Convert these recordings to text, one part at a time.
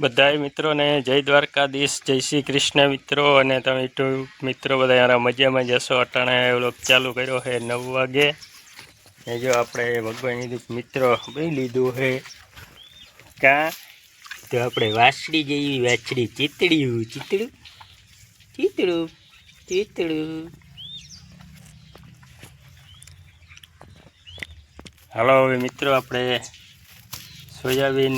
બધાય મિત્રોને જય દ્વારકાધીશ, જય શ્રી કૃષ્ણ મિત્રો. અને તમે યુટ્યુબ મિત્રો બધા યાર મજામાં જશો અટાણે વ્લોગ ચાલુ કર્યો છે નવ વાગે. એ જો આપણે ભગવાન મિત્રો બી લીધું છે કાં? તો આપણે વાછડી જેવી વાછડી ચીતડ્યું ચીતડું ચીતડું ચીતડું હાલો હવે મિત્રો આપણે સોયાબીન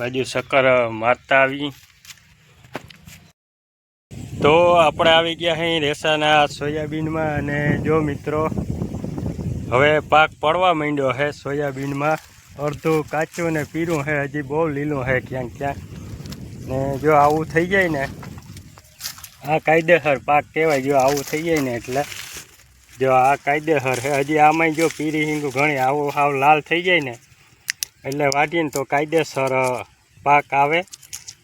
બાજુ શક્કર મારતા આવી. તો આપણે આવી ગયા અહીં રેસાના સોયાબીનમાં અને જો મિત્રો, હવે પાક પડવા માંડ્યો છે સોયાબીનમાં. અડધું કાચું ને પીરું છે હજી બહુ લીલું છે ક્યાંક ક્યાંક. ને જો આવું થઈ જાય ને, આ કાયદેસર પાક કહેવાય, જો આવું થઈ જાય ને એટલે. જો આ કાયદેસર છે હજી આમાંય જો પીરી હિંગું ઘણી આવું આવ લાલ થઈ જાય ને, એટલે વાટીને તો કાયદેસર પાક આવે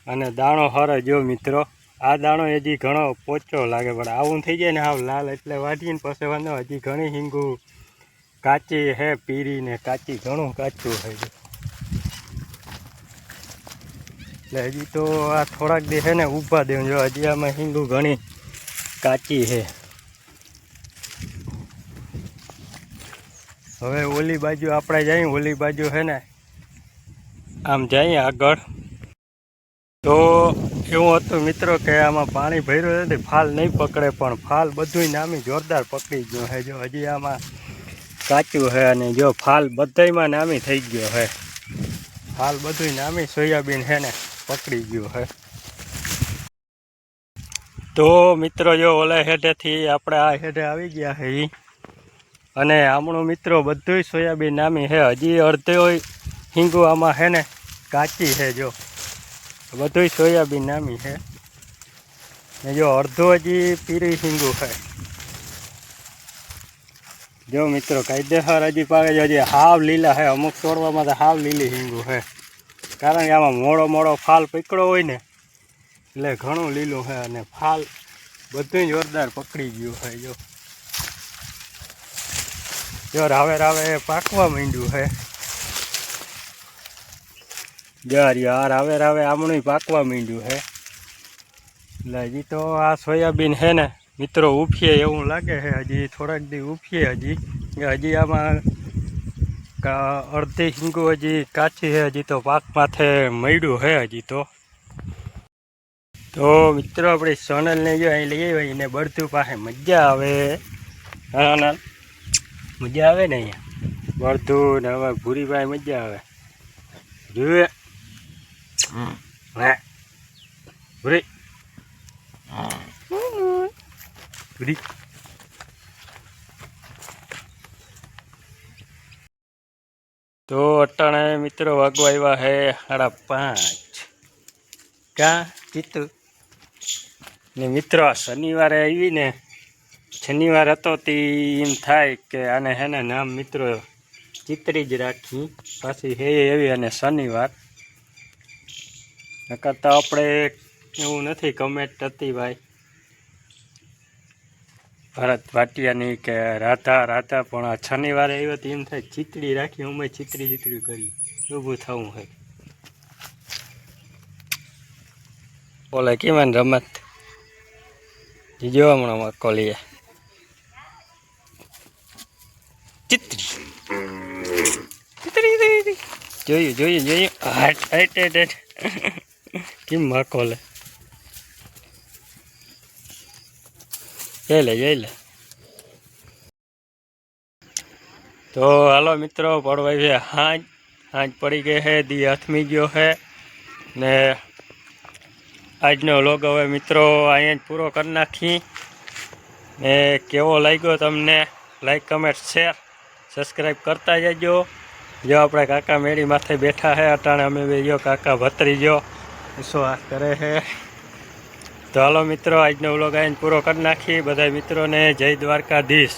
અને દાણો હર જો મિત્રો. આ દાણો હજી ઘણો પોચો લાગે, પણ આવું થઈ જાય ને આવ લાલ એટલે વાઢીને પછી વાંધો હજી ઘણી હિંગું કાચી હે પીરીને કાચી, ઘણું કાચું હોય એટલે હજી તો આ થોડાક દે છે ને ઊભા દેવું જો, હજી આમાં હિંગું ઘણી કાચી છે હવે ઓલી બાજુ આપણે જઈએ, ઓલી બાજુ છે ને આમ જઈએ આગળ. તો એવું હતું મિત્રો કે આમાં પાણી ભર્યું નથી ફાલ નહીં પકડે, પણ ફાલ બધુંય નામી જોરદાર પકડી ગયું છે જો હજી આમાં કાચું છે અને જો ફાલ બધાયમાં નામી થઈ ગયો છે ફાલ બધુંય નામી સોયાબીન છે ને પકડી ગયું છે તો મિત્રો જો ઓલા હેઠેથી આપણે આ હેઠે આવી ગયા છે એ અને આપણું મિત્રો બધુંય સોયાબીન નામી છે હજી અડધો હિંગુ આમાં છે ને કાચી છે જો. બધુંય સોયાબીન નામી છે. ને જો અડધો હજી પીરી હિંગુ છે. જો મિત્રો, કાયદેસર હજી પાકે છે હજી હાવ લીલા છે. અમુક છોડવામાં તો હાવ લીલી હિંગુ છે. કારણ કે આમાં મોડો મોડો ફાલ પકડો હોય ને, એટલે ઘણું લીલું છે અને ફાલ બધું જોરદાર પકડી ગયું છે જો. જો રાવે રાવે પાકવા માંડ્યું છે. યાર યાર, હવે રાવે આમણું પાકવા માંડ્યું હે. એટલે હજી તો આ સોયાબીન છે ને, મિત્રો ઉફીએ એવું લાગે છે હજી, થોડાક દી ઉફીએ હજી. હજી આમાં અડધી હિંગુ હજી કાચી છે હજી તો પાક માથે મળ્યું છે હજી તો. તો મિત્રો આપણે સોનલને જો અહીં લઈ આવી એને બળતું પાસે મજા આવે. ના, મજા આવે ને અહીંયા? બળતું ને હવે ભૂરીભાઈ મજા આવે. જુએ. ભૂરી ભૂરી તો અટાણે મિત્રો વાગવા આવ્યા હે સાડા પાંચ. ક્યાં ચિત્તુ ને મિત્રો આ શનિવારે આવી ને શનિવાર હતો તે એમ થાય કે આને હે ને નામ મિત્રો ચિત્રી જ રાખી. પાછી હે એવી અને શનિવાર. નકર તો આપણે એવું નથી કમેન્ટ હતી ભાઈ. ભરત ભાટિયાની કે રાધા રાધા, પણ આ શનિવારે આવ્યો તો એમ થાય ચીતડી રાખી, અમે ચીતડી ચીતડી કરી. ઊભું થવું હોય. બોલે કેમાં રમત? જીજો હમણાં કોલીએ. ચિત્રી ચિત્રી. જોયું જોયું જોયું. હાટ હાટ હાટ. કેમ જઈ લે, જઈ તો હાલો મિત્રો પડવાય છે હાંજ. હાંજ પડી ગઈ છે, દી હાથમી ગયો છે. ને આજનો લોગ હવે મિત્રો અહીંયા જ પૂરો કરી નાખી. ને કેવો લાગ્યો તમને? લાઈક કમેન્ટ શેર સબસ્ક્રાઈબ કરતા જજો. જો આપણે કાકા મેળી માથે બેઠા છે, અટાણે અમે બે કાકા ભતરી જો વિશ્વાસ કરે છે? તો હાલો મિત્રો, આજનો વ્લોગ આવીને પૂરો કરી નાખી બધા મિત્રોને જય દ્વારકાધીશ.